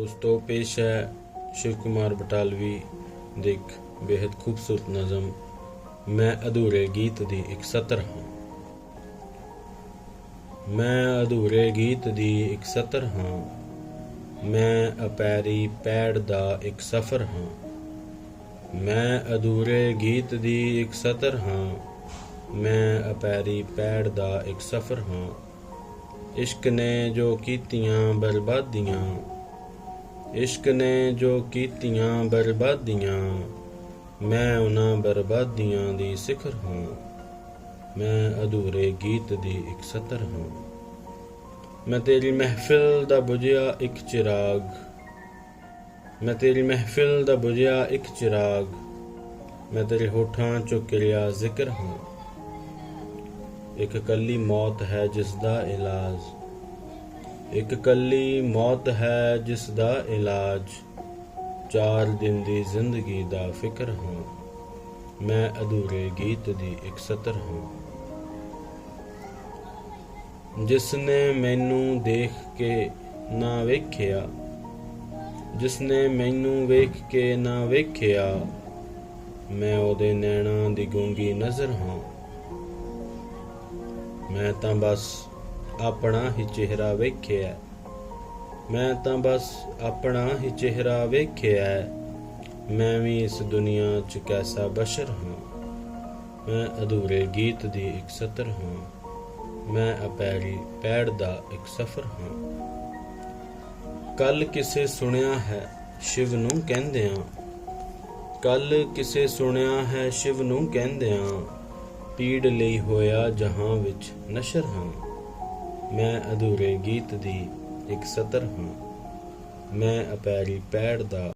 ਦੋਸਤੋ ਪੇਸ਼ ਹੈ ਸ਼ਿਵ ਕੁਮਾਰ ਬਟਾਲਵੀ ਦੇ ਇੱਕ ਬੇहद ਖੂਬਸੂਰਤ ਨਜ਼ਮ, ਮੈਂ ਅਧੂਰੇ ਗੀਤ ਦੀ ਇੱਕ ਸਤਰ ਹਾਂ। ਮੈਂ ਅਧੂਰੇ ਗੀਤ ਦੀ ਇੱਕ ਸਤਰ ਹਾਂ। ਮੈਂ ਅਪੈਰੀ ਪੈੜ ਦਾ ਇੱਕ ਸਫ਼ਰ ਹਾਂ। ਮੈਂ ਅਧੂਰੇ ਗੀਤ ਦੀ ਇੱਕ ਸਤਰ ਹਾਂ। ਮੈਂ ਅਪੈਰੀ ਪੈੜ ਦਾ ਇੱਕ ਸਫ਼ਰ ਹਾਂ। ਇਸ਼ਕ ਨੇ ਜੋ ਕੀਤੀਆਂ ਬਰਬਾਦੀਆਂ ਇਸ਼ਕ ਨੇ ਜੋ ਕੀਤੀਆਂ ਬਰਬਾਦੀਆਂ, ਮੈਂ ਉਹਨਾਂ ਬਰਬਾਦੀਆਂ ਦੀ ਸਿਖਰ ਹਾਂ। ਮੈਂ ਅਧੂਰੇ ਗੀਤ ਦੀ ਇੱਕ ਸਤਰ ਹਾਂ। ਮੈਂ ਤੇਰੀ ਮਹਿਫਿਲ ਦਾ ਬੁਝਿਆ ਇੱਕ ਚਿਰਾਗ। ਮੈਂ ਤੇਰੀ ਮਹਿਫਿਲ ਦਾ ਬੁਝਿਆ ਇੱਕ ਚਿਰਾਗ। ਮੈਂ ਤੇਰੇ ਹੋਠਾਂ ਚੋਂ ਕਿਰਿਆ ਜ਼ਿਕਰ ਹਾਂ। ਇੱਕ ਕੱਲੀ ਮੌਤ ਹੈ ਜਿਸ ਦਾ ਇਲਾਜ। ਇੱਕ ਕੱਲੀ ਮੌਤ ਹੈ ਜਿਸ ਦਾ ਇਲਾਜ ਚਾਰ ਦਿਨ ਦੀ ਜ਼ਿੰਦਗੀ ਦਾ ਫਿਕਰ ਹਾਂ। ਮੈਂ ਅਧੂਰੇ ਗੀਤ ਦੀ ਇੱਕ ਸਤਰ ਹਾਂ। ਜਿਸ ਨੇ ਮੈਨੂੰ ਦੇਖ ਕੇ ਨਾ ਵੇਖਿਆ, ਜਿਸ ਨੇ ਮੈਨੂੰ ਵੇਖ ਕੇ ਨਾ ਵੇਖਿਆ, ਮੈਂ ਉਹਦੇ ਨੈਣਾਂ ਦੀ ਗੂੰਗੀ ਨਜ਼ਰ ਹਾਂ। ਮੈਂ ਤਾਂ ਬਸ ਆਪਣਾ ਹੀ ਚਿਹਰਾ ਵੇਖਿਆ ਮੈਂ ਤਾਂ ਬਸ ਆਪਣਾ ਹੀ ਚਿਹਰਾ ਵੇਖਿਆ ਮੈਂ ਵੀ ਇਸ ਦੁਨੀਆ 'ਚ ਕੈਸਾ ਬਸ਼ਰ ਹਾਂ। ਮੈਂ ਅਧੂਰੇ ਗੀਤ ਦੀ ਇੱਕ ਸਤਰ ਹਾਂ। ਮੈਂ ਅਪੈਰੀ ਪੈੜ ਦਾ ਇੱਕ ਸਫ਼ਰ ਹਾਂ। ਕੱਲ ਕਿਸੇ ਸੁਣਿਆ ਹੈ ਸ਼ਿਵ ਨੂੰ ਕਹਿੰਦਿਆਂ। ਕੱਲ ਕਿਸੇ ਸੁਣਿਆ ਹੈ ਸ਼ਿਵ ਨੂੰ ਕਹਿੰਦਿਆਂ। ਪੀੜ ਲਈ ਹੋਇਆ ਜਹਾਂ ਵਿੱਚ ਨਸ਼ਰ ਹਾਂ। ਮੈਂ ਅਧੂਰੇ ਗੀਤ ਦੀ ਇੱਕ ਸਤਰ ਹਾਂ। ਮੈਂ ਅਪੈਰੀ ਪੈੜ ਦਾ